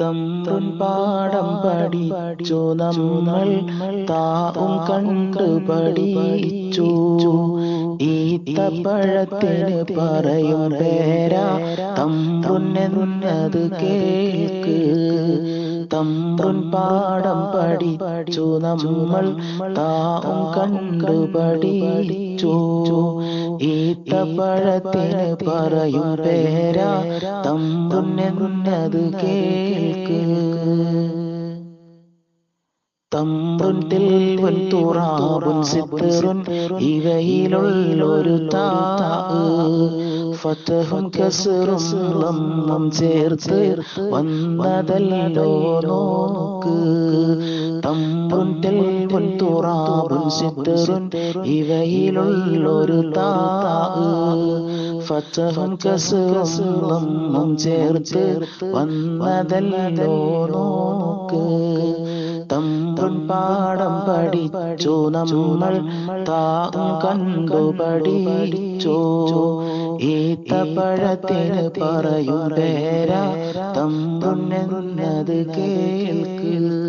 തമ്പുൻ പാടം പഠിച്ചു. നമ്മൾ താവും കണ്ടു പഠിച്ചു. ഈത്തപ്പഴത്തിന് പറയും പേരാ തമ്പുന്നെന്നത് കേൾക്ക് തമ്പുൻ പാടം പഠിച്ചു. നമ്മൾ താവും കണ്ടു പഠിച്ചു. ഈത്തപ്പഴത്തിന് പറയും പേരാ തമ്പുന്നെന്നത് കേൾക്ക് തിൽവൻ തുറാബുൻ സിത്തറുൻ ഇവയിലുള്ളൊരു താ ഫതഹും കസറും ലമ്മും ചേർത്ത് വന്നതല്ലോ നോക്ക്. തമ്പുൻ തെൽവൻ സിത്തറുൻ ഇവയിലുള്ളൊരു താ ഫതഹും കസറും ലമ്മും ചേർത്ത് വന്നതല്ലോ നോക്ക് പാടം പഠിച്ചു. നമ്മൾ താം കണ്ടു പഠിച്ചു ഈത്തപ്പഴത്തിന് പറയും പേരാ തമ്പുൻ എന്നത് കേൾക്ക്.